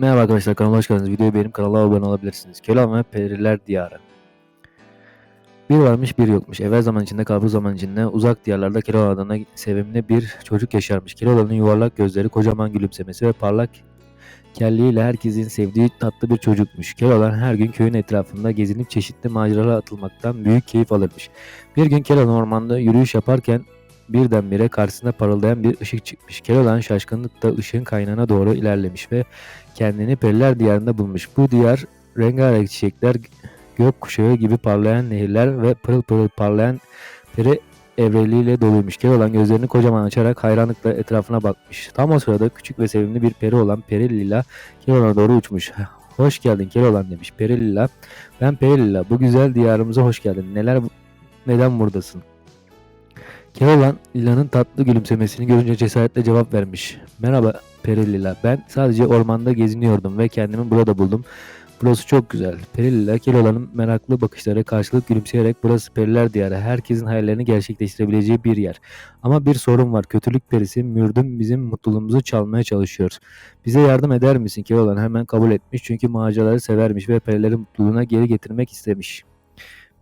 Merhaba arkadaşlar kanalıma hoş geldiniz. Videoyu beğenip kanala abone olabilirsiniz. Keloğlan ve Periler Diyarı. Bir varmış bir yokmuş. Evvel zaman içinde kabur zaman içinde uzak diyarlarda Keloğlan adına sevimli bir çocuk yaşarmış. Keloğlan'ın yuvarlak gözleri, kocaman gülümsemesi ve parlak kelliğiyle herkesin sevdiği tatlı bir çocukmuş. Keloğlan her gün köyün etrafında gezinip çeşitli maceralara atılmaktan büyük keyif alırmış. Bir gün Keloğlan ormanda yürüyüş yaparken birdenbire karşısına parıldayan bir ışık çıkmış. Keloğlan şaşkınlıkla ışığın kaynağına doğru ilerlemiş ve kendini periler diyarında bulmuş. Bu diyar rengarenk çiçekler, gök kuşağı gibi parlayan nehirler ve pırıl pırıl parlayan peri evreliyle doluymuş. Keloğlan gözlerini kocaman açarak hayranlıkla etrafına bakmış. Tam o sırada küçük ve sevimli bir peri olan Peri Lila Keloğlan'a doğru uçmuş. Hoş geldin Keloğlan demiş. Peri Lila, ben Peri Lila. Bu güzel diyarımıza hoş geldin. Neler, neden buradasın? Keloğlan Lila'nın tatlı gülümsemesini görünce cesaretle cevap vermiş. Merhaba Peri Lila. Ben sadece ormanda geziniyordum ve kendimi burada buldum. Burası çok güzel. Peri Lila Keloğlan'ın meraklı bakışlara karşılık gülümseyerek burası periler diyarı. Herkesin hayallerini gerçekleştirebileceği bir yer. Ama bir sorun var. Kötülük perisi Mürdüm bizim mutluluğumuzu çalmaya çalışıyor. Bize yardım eder misin? Keloğlan hemen kabul etmiş çünkü maceraları severmiş ve perilerin mutluluğuna geri getirmek istemiş.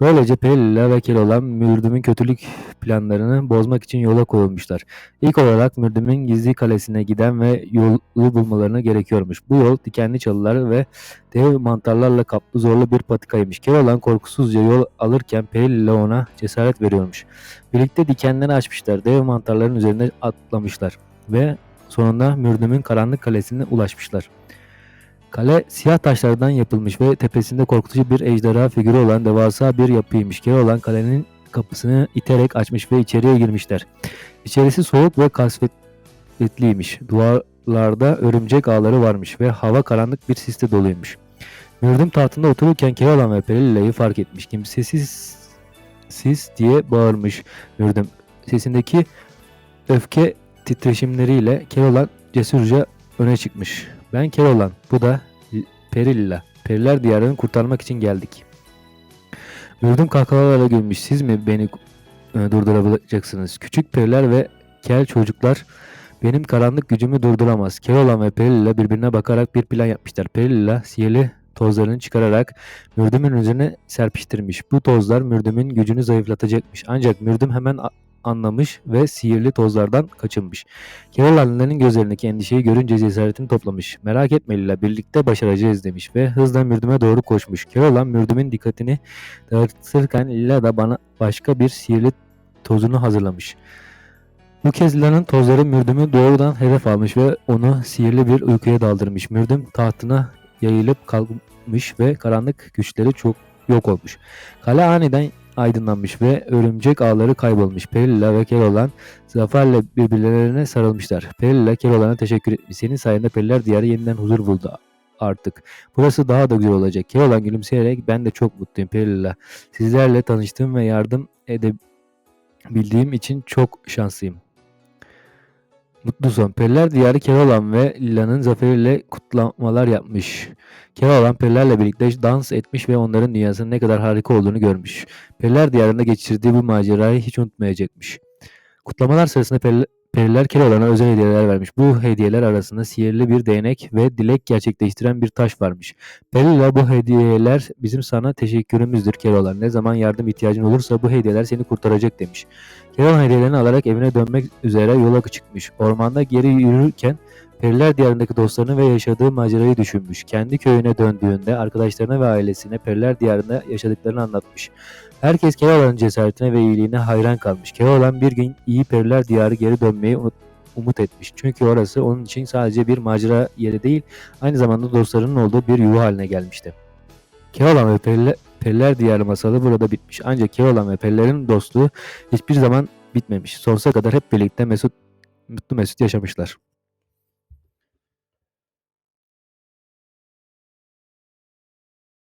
Böylece Pelilla ve Keloğlan Mürdüm'ün kötülük planlarını bozmak için yola koyulmuşlar. İlk olarak Mürdüm'ün gizli kalesine giden ve yolu bulmalarına gerekiyormuş. Bu yol dikenli çalılar ve dev mantarlarla kaplı zorlu bir patikaymış. Keloğlan korkusuzca yol alırken Pelilla ona cesaret veriyormuş. Birlikte dikenleri açmışlar. Dev mantarların üzerine atlamışlar ve sonunda Mürdüm'ün karanlık kalesine ulaşmışlar. Kale siyah taşlardan yapılmış ve tepesinde korkutucu bir ejderha figürü olan devasa bir yapıymış. Keloğlan kalenin kapısını iterek açmış ve içeriye girmişler. İçerisi soğuk ve kasvetliymiş. Duvarlarda örümcek ağları varmış ve hava karanlık bir sisle doluymuş. Mürdüm tahtında otururken Keloğlan ve Perilile'yi fark etmiş. Kimsesiz siz diye bağırmış Mürdüm. Sesindeki öfke titreşimleriyle Keloğlan cesurca öne çıkmış. Ben Keloğlan, bu da Perilla. Periler diyarını kurtarmak için geldik. Mürdüm kahkahalarla gülmüş. Siz mi beni e, durdurabileceksiniz? Küçük periler ve kel çocuklar benim karanlık gücümü durduramaz. Keloğlan ve Perilla birbirine bakarak bir plan yapmışlar. Perilla sihirli tozlarını çıkararak Mürdüm'ün üzerine serpiştirmiş. Bu tozlar Mürdüm'ün gücünü zayıflatacakmış. Ancak Mürdüm hemen anlamış ve sihirli tozlardan kaçınmış. Keloğlanlıların gözlerindeki endişeyi görünce cesaretini toplamış. Merak etme Lila birlikte başaracağız demiş ve hızla Mürdüm'e doğru koşmuş. Keloğlan Mürdüm'ün dikkatini dağıtırken Lila da bana başka bir sihirli tozunu hazırlamış. Bu kez Lila'nın tozları Mürdüm'ü doğrudan hedef almış ve onu sihirli bir uykuya daldırmış. Mürdüm tahtına yayılıp kalkmış ve karanlık güçleri çok yok olmuş. Kale aniden aydınlanmış ve örümcek ağları kaybolmuş. Perilla ve Keloğlan zaferle birbirlerine sarılmışlar. Perilla Keloğlan'a teşekkür etmiş. Senin sayende Periler diyarı yeniden huzur buldu artık. Burası daha da güzel olacak. Keloğlan gülümseyerek ben de çok mutluyum Perilla. Sizlerle tanıştığım ve yardım edebildiğim için çok şanslıyım. Mutlu son. Periler diyarı Keloğlan ve Lila'nın zaferiyle kutlamalar yapmış. Keloğlan perilerle birlikte dans etmiş ve onların dünyasının ne kadar harika olduğunu görmüş. Periler diyarında geçirdiği bu macerayı hiç unutmayacakmış. Kutlamalar sırasında periler, periler Keloğlan'a özel hediyeler vermiş. Bu hediyeler arasında sihirli bir değnek ve dilek gerçekleştiren bir taş varmış. Perilla bu hediyeler bizim sana teşekkürümüzdür Keloğlan. Ne zaman yardım ihtiyacın olursa bu hediyeler seni kurtaracak demiş. Keloğlan hediyelerini alarak evine dönmek üzere yola çıkmış. Ormanda geri yürürken Periler diyarındaki dostlarını ve yaşadığı macerayı düşünmüş. Kendi köyüne döndüğünde arkadaşlarına ve ailesine Periler diyarında yaşadıklarını anlatmış. Herkes Keloğlan'ın cesaretine ve iyiliğine hayran kalmış. Keloğlan bir gün iyi Periler diyarı geri dönmeyi umut, umut etmiş. Çünkü orası onun için sadece bir macera yeri değil, aynı zamanda dostlarının olduğu bir yuva haline gelmişti. Keloğlan ve Periler, Periler Diyarı masalı burada bitmiş. Ancak Keloğlan ve Perilerin dostluğu hiçbir zaman bitmemiş. Sonsuza kadar hep birlikte mesut, mutlu mesut yaşamışlar.